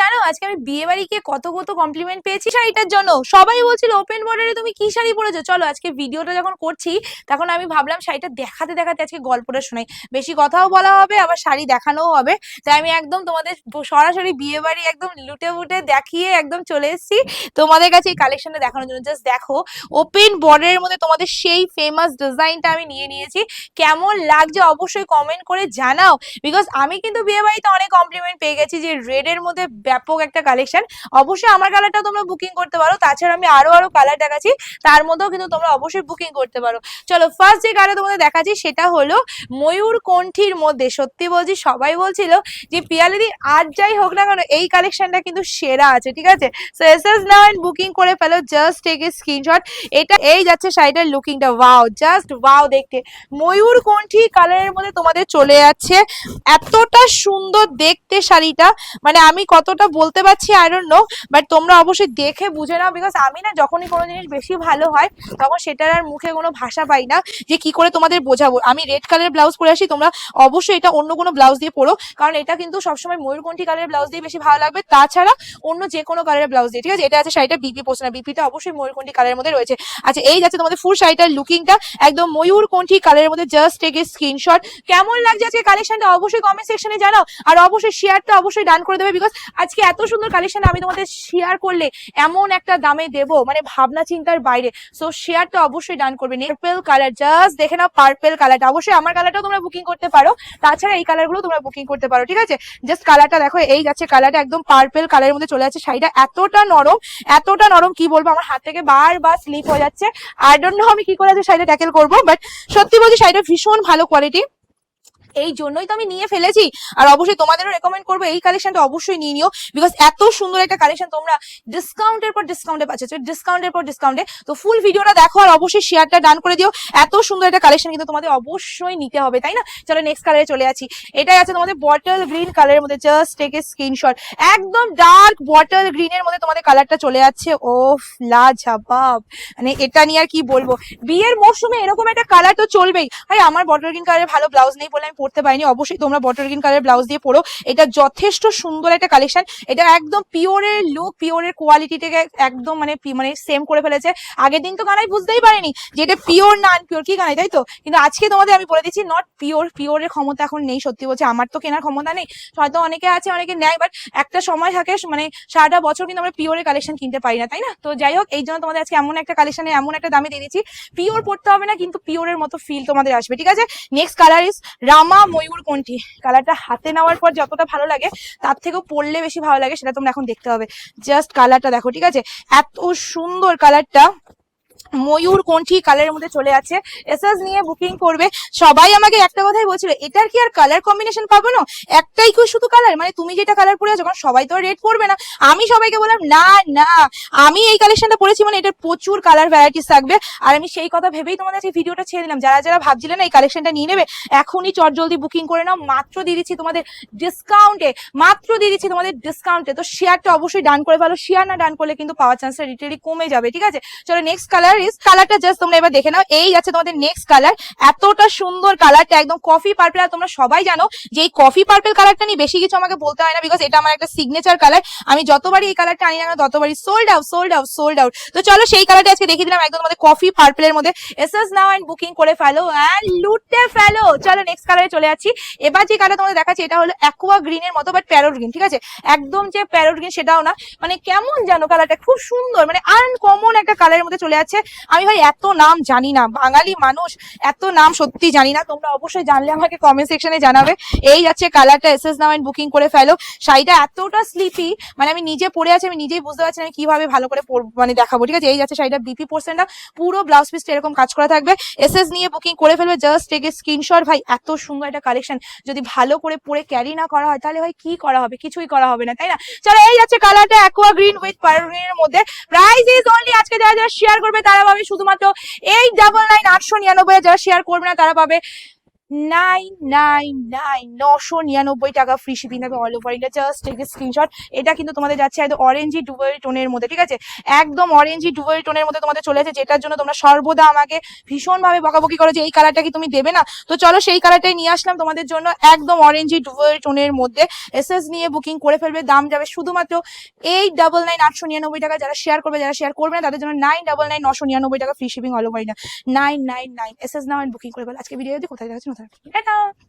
জানো, আজকে আমি বিয়ে বাড়িকে কত কত কমপ্লিমেন্ট পেয়েছি শাড়িটার জন্য। সবাই বলছিল ওপেন বর্ডারে তুমি কি শাড়ি পরেছো? চলো, আজকে ভিডিওটা যখন করছি, তখন আমি ভাবলাম শাড়িটা দেখাতে দেখাতে আজকে গল্পটা শোনাই। বেশি কথাও বলা হবে, আবার শাড়ি দেখানোও হবে। তাই আমি একদম তোমাদের সরাসরি বিয়ে বাড়ি একদম লুটে ফুটে দেখিয়ে একদম চলে এসেছি। তোমাদের কাছে এই কালেকশনটা দেখানোর জন্য জাস্ট দেখো ওপেন বর্ডারের মধ্যে তোমাদের সেই ফেমাস ডিজাইনটা আমি নিয়ে নিয়েছি। কেমন লাগছে অবশ্যই কমেন্ট করে জানাও। বিকজ আমি কিন্তু বিয়ে বাড়িতে অনেক কমপ্লিমেন্ট পেয়ে গেছি যে রেডের মধ্যে ব্যাপক একটা কালেকশন অবশ্যই আমার কালারটা তোমরা বুকিং করতে পারো। তাছাড়া আমি আরও আরও কালার দেখাচ্ছি। তার মধ্যেও কিন্তু তোমরা অবশ্যই বুকিং করতে পারো। চলো ফার্স্ট যে কালার তোমাদের দেখাচ্ছি, সেটা হলো ময়ূর কণ্ঠির মধ্যে। সত্যি বলছি, সবাই বলছিল যে, পিয়ালিদি আর যাই হোক না কেন, এই কালেকশনটা কিন্তু সেরা আছে, ঠিক আছে? So S S and booking করে ফেলো জাস্ট টেক এ স্ক্রিনশট এটা, এই যাচ্ছে শাড়িটার লুকিংটা ওয়াও জাস্ট ওয়াও দেখতে। ময়ূর কণ্ঠি কালারের মধ্যে তোমাদের চলে যাচ্ছে। এতটা সুন্দর দেখতে শাড়িটা। মানে আমি কতটা বলতে পারছি আই ডোন্ট নো বাট তোমরা অবশ্যই দেখে বুঝে নাও বিকজ আমি না যখনই কোনো জিনিস বেশি ভালো হয়, তখন সেটার আর মুখে কোনো ভাষা পাই না যে কি করে তোমাদের বোঝাবো। আমি রেড কালারের ব্লাউজ পরে আসি, তোমরা অবশ্যই এটা অন্য কোনো ব্লাউজ দিয়ে পরো, কারণ এটা কিন্তু সবসময় ময়ূরকণ্ঠী কালারের ব্লাউজ দিয়ে বেশি ভালো লাগবে, তাছাড়া অন্য যে কোনো কালারের ব্লাউজ দিয়ে, ঠিক আছে? এটা আছে শাড়িটা বিপি পোস্ট না বিপিটা অবশ্যই ময়ূরকণ্ঠী কালারের মধ্যে রয়েছে। আচ্ছা এই যাচ্ছে তোমাদের ফুল শাড়িটার লুকিংটা একদম ময়ূরকণ্ঠী কালারের মধ্যে জাস্ট টেক স্ক্রিনশট কেমন লাগছে আজকে কালেকশনটা অবশ্যই কমেন্ট সেকশনে জানাও, আর অবশ্যই শেয়ারটা অবশ্যই ডান করে দেবে বিকজ আজকে এত সুন্দর কালেকশন আমি তোমাদের শেয়ার করলে এমন একটা দামে দেবো মানে ভাবনা চিন্তার বাইরে। সো শেয়ারটা অবশ্যই ডান করবে। পার্পেল কালার জাস্ট দেখে নাও পার্পেল কালারটা অবশ্যই আমার কালারটাও তোমরা বুকিং করতে পারো। তাছাড়া এই কালারগুলো তোমরা বুকিং করতে পারো, ঠিক আছে? জাস্ট কালারটা দেখো, এই যাচ্ছে কালারটা একদম পার্পেল কালারের মধ্যে চলে যাচ্ছে। শাড়িটা এতটা নরম এতটা নরম, কি বলব, আমার হাত থেকে বারবার স্লিপ হয়ে যাচ্ছে। আই ডোন্ট নো আমি কি করে আজকে শাড়িটা ট্যাকেল করব বাট সত্যি বলছি, শাড়িটা ভীষণ ভালো কোয়ালিটি এই জন্যই তো আমি নিয়ে ফেলেছি। আর অবশ্যই তোমাদেরও রেকমেন্ড করব, এই কালেকশনটা অবশ্যই নিয়ে নিও। বিকজ এত সুন্দর একটা কালেকশন তোমরা ডিসকাউন্টের পর ডিসকাউন্টে পাচ্ছ। ডিসকাউন্টের পর ডিসকাউন্টে তো ফুল ভিডিওটা দেখো আর অবশ্যই শেয়ারটা ডান করে দিও। এত সুন্দর একটা কালেকশন কিন্তু তোমাদের অবশ্যই নিতে হবে, তাই না? চলো নেক্সট কালারে চলে আছি এটাই আছে তোমাদের বটল গ্রিন কালারের মধ্যে। জাস্ট টেক স্ক্রিনশট একদম ডার্ক বটল গ্রিনের মধ্যে তোমাদের কালারটা চলে যাচ্ছে। ও লাজবাব। মানে এটা নিয়ে আর কি বলব? বিয়ের মরশুমে এরকম একটা কালার তো চলবেই। ভাই, আমার বটল গ্রিন কালারের ভালো ব্লাউজ নেই বলে আমি পড়তে পারিনি। অবশ্যই তোমরা বটল গ্রিন কালার ব্লাউজ দিয়ে পড়ো। এটা যথেষ্ট সুন্দর একটা কালেকশন এটা একদম পিওরের লুক পিওরের কোয়ালিটিটাকে একদম মানে মানে সেম করে ফেলেছে। আগের দিন তো গানাই বুঝতেই পারিনি যে এটা পিওর না আনপিওর কি গানাই, তাই তো? কিন্তু আজকে তোমাদের আমি বলে দিচ্ছি নট পিওর পিওরের ক্ষমতা এখন নেই, সত্যি বলছে। আমার তো কেনার ক্ষমতা নেই। হয়তো অনেকে আছে, অনেকে নেয় বাট একটা সময় থাকে মানে সারাটা বছর কিন্তু আমরা পিওরের কালেকশন কিনতে পারি না, তাই না? তো যাই হোক, এই জন্য তোমাদের আজকে এমন একটা কালেকশনে এমন একটা দামে দিয়ে দিচ্ছি। পিওর পড়তে হবে না, কিন্তু পিওরের মতো ফিল তোমাদের আসবে, ঠিক আছে? নেক্সট কালার ইস রামা ময়ূর কোনটি? কালারটা হাতে নেওয়ার পর যতটা ভালো লাগে, তার থেকেও পড়লে বেশি ভালো লাগে, সেটা তোমরা এখন দেখতে হবে। জাস্ট কালারটা দেখো, ঠিক আছে? এত সুন্দর কালারটা ময়ূর কোনটি কালারের মধ্যে চলে আছে। এসএস নিয়ে বুকিং করবে। সবাই আমাকে একটা কথাই বলছিল, এটার কি আর কালার কম্বিনেশন পাবো না? একটাই কি শুধু কালার মানে তুমি যেটা কালার পরে কারণ সবাই তো রেড পরবে না। আমি সবাইকে বললাম, না না, আমি এই কালেকশনটা পরেছি মানে এটার প্রচুর কালার ভ্যারাইটিস থাকবে। আর আমি সেই কথা ভেবেই তোমাদের আজকে ভিডিওটা ছেড়ে দিলাম। যারা যারা ভাবছিলেন এই কালেকশনটা নিয়ে নেবে, এখনই চট জলদি বুকিং করে নাও। মাত্র দিয়ে দিচ্ছি তোমাদের ডিসকাউন্টে মাত্র দিয়ে দিচ্ছি তোমাদের ডিসকাউন্টে তো শেয়ারটা অবশ্যই ডান করে ফেলো। শেয়ার না ডান করলে কিন্তু পাওয়ার চান্সটা রিটেলি কমে যাবে, ঠিক আছে? চলো নেক্সট কালার ইস কালারটা জাস্ট তোমরা এবার দেখে নাও। এই যাচ্ছে তোমাদের নেক্সট কালার এতটা সুন্দর কালারটা একদম কফি পার্পেল আর তোমরা সবাই জানো যে এই কফি পার্পেল কালারটা নিয়ে বেশি কিছু আমাকে বলতে হয় না বিকজ এটা আমার একটা সিগনেচার কালার আমি যতবারই এই কালারটা আনি না ততবারই sold out sold out sold out তো চলো সেই কালারটা আজকে দেখিয়ে দিলাম একদম তোমাদের কফি পার্পেলের মধ্যে। S S now and booking করে ফেলো অ্যান্ড লুটে ফেলো। চলো নেক্সট কালারে চলে যাচ্ছি। এবার যে কালার তোমাদের দেখাচ্ছি, এটা হলো অ্যাকোয়া গ্রিনের মতো বাট প্যারোট গ্রিন ঠিক আছে? একদম যে প্যারোট গ্রিন সেটাও না। মানে কেমন জানো কালারটা খুব সুন্দর মানে আনকমন একটা কালারের মধ্যে চলে যাচ্ছে। আমি ভাই এত নাম জানি না, বাঙালি মানুষ, এত নাম সত্যি জানি না। তোমরা অবশ্যই জানলে আমাকে কমেন্ট সেকশনে জানাবে। এই যাচ্ছে কালারটা এস এস নাও বুকিং করে ফেলো। শাড়িটা এতটা স্লিপি মানে আমি নিজে পরে আছি, আমি নিজেই বুঝতে পারছি আমি কীভাবে ভালো করে মানে দেখাবো, ঠিক আছে? এই যাচ্ছে শাড়িটা বিপি পোর্শনটা পুরো ব্লাউজ পিসটা এরকম কাজ করা থাকবে। এস এস নিয়ে বুকিং করে ফেলবে। জাস্ট টেকে স্ক্রিনশট ভাই, এত সুন্দর একটা কালেকশন যদি ভালো করে পরে ক্যারি না করা হয়, তাহলে ভাই কি করা হবে? কিছুই করা হবে না, তাই না? চলো, এই যাচ্ছে কালারটা অ্যাকোয়া গ্রিন উইথ পার গ্রিনের মধ্যে। প্রাইস ইজ অনলি আজকে যারা যারা শেয়ার করবে, তারা পাবে শুধুমাত্র এই ডাবল নাইন আটশো নিরানব্বই যারা শেয়ার করবে না তারা পাবে নাইন নাইন নাইন নশো নিরানব্বই টাকা ফ্রি জাস্ট স্ক্রিনশট এটা কিন্তু তোমাদের যাচ্ছে ডুবেল মধ্যে, ঠিক আছে? একদম অরেঞ্জি মধ্যে তোমাদের যেটার জন্য তোমরা সর্বদা আমাকে বকাবকি করো যে এই কালারটা কি তুমি দেবে না? তো চলো সেই কালারটাই নিয়ে আসলাম তোমাদের জন্য একদম অরেঞ্জি ডুবেল টোনের মধ্যে। এসএস নিয়ে বুকিং করে ফেলবে, দাম যাবে শুধুমাত্র এইট ডাবল নাইন আটশো নিরানব্বই টাকা। যারা শেয়ার করবে, যারা শেয়ার করবে না, তাদের জন্য নাইন ডাবল নাইন নশো নিরানব্বই টাকা free shipping all India nine nine nine SS now booking করে আজকে ভিডিও কোথায় দেখাচ্ছি? কোথায়